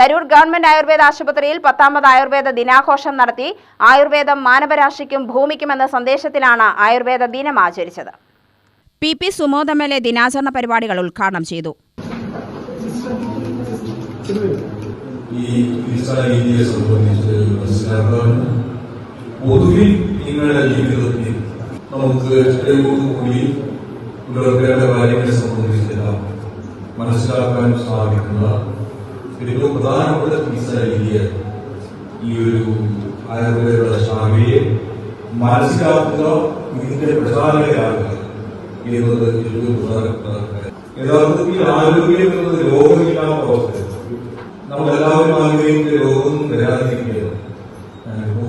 Tharoor government Ayurveda ആശുപത്രിയിൽ പത്താമത് ആയുർവേദ ദിനാഘോഷം നടത്തി ആയുർവേദം മാനവരാശിക്കും ഭൂമിക്കും സന്ദേശത്തിലാണ് ആയുർവേദ ദിനം ആചരിച്ചത്. P P Sumod M L A ദിനാചരണ പരിപാടികൾ ഉദ്ഘാടനം ചെയ്തു. പൊതുവിൽ നിങ്ങളുടെ ജീവിതത്തിൽ നമുക്ക് കൂടി പുലർത്തേണ്ട കാര്യങ്ങളെ സംബന്ധിച്ചെല്ലാം മനസ്സിലാക്കാൻ സാധിക്കുന്ന ഏറ്റവും പ്രധാനപ്പെട്ട ചികിത്സാ ഈ ഒരു ആയുർവേദ ശാഖയെ മനസ്സിലാക്കുക ഇതിന്റെ പ്രചാരകരാകുക എന്നത് ഏറ്റവും പ്രധാനപ്പെട്ട. യഥാർത്ഥത്തിൽ ആരോഗ്യം എന്നത് രോഗമില്ലാത്ത അവസ്ഥയാണ് നമ്മളെല്ലാവരും ആഗ്രഹിക്കുന്ന രോഗം വരാതിരിക്കുകയാണ് ഞാനിപ്പോ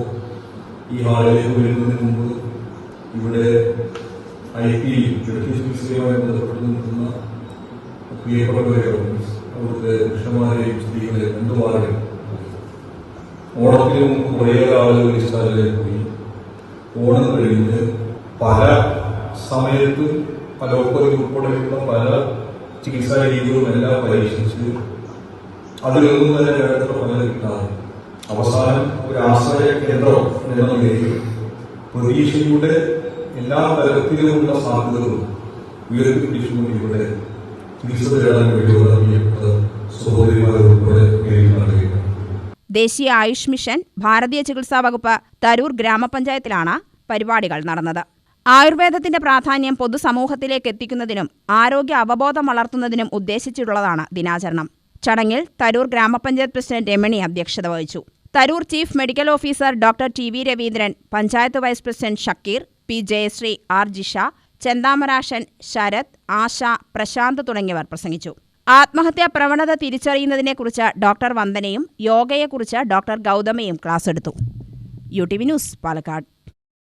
ഈ ഹാളിലേക്ക് വരുന്നതിന് മുമ്പ് ഇവിടെ ഐ പി ഇടയ്ക്ക് ചികിത്സയുമായി ബന്ധപ്പെട്ട് നിൽക്കുന്ന പ്രിയപ്പെട്ടവരെയും അവിടുത്തെ പുരുഷന്മാരെയും സ്ത്രീകളെ എന്തുമാരെയും ഓണത്തിനും കുറേ ആളുകൾ സ്ഥലത്തേക്ക് പോയി. ഓണം കഴിഞ്ഞ് പല സമയത്തും അലോപ്പതി ഉൾപ്പെടെയുള്ള പല ചികിത്സാ രീതികളും എല്ലാം പരീക്ഷിച്ച് അതിലൊന്നും തന്നെ വേണ്ടത്ര ഫലം കിട്ടാതെ അവസാനം ഒരു ആശ്രയ കേന്ദ്രം എന്ന നിലയിൽ പ്രതീക്ഷയുടെ എല്ലാ തരത്തിലുമുള്ള സാധ്യതകളും ഉയർത്തിപ്പിടിച്ചുകൊണ്ട് ഇവിടെ ദേശീയ ആയുഷ് മിഷൻ ഭാരതീയ ചികിത്സാ വകുപ്പ് തരൂർ ഗ്രാമപഞ്ചായത്തിലാണ് പരിപാടികൾ നടന്നത്. ആയുർവേദത്തിന്റെ പ്രാധാന്യം പൊതുസമൂഹത്തിലേക്ക് എത്തിക്കുന്നതിനും ആരോഗ്യ അവബോധം വളർത്തുന്നതിനും ഉദ്ദേശിച്ചിട്ടുള്ളതാണ് ദിനാചരണം. ചടങ്ങിൽ തരൂർ ഗ്രാമപഞ്ചായത്ത് പ്രസിഡന്റ് രമണി അധ്യക്ഷത വഹിച്ചു. Tharoor chief medical officer doctor T V Raveendran panchayat vice president Shakeer P Jayasree R Jisha Chenthamarashan Sharath Asha Prashanth തുടങ്ങിയവർ പ്രസംഗിച്ചു. ആത്മഹത്യാ പ്രവണത തിരിച്ചറിയുന്നതിനെക്കുറിച്ച് ഡോക്ടർ വന്ദനയും യോഗയെക്കുറിച്ച് ഡോക്ടർ ഗൗതമയും ക്ലാസ് എടുത്തു. U T V news Palakkad.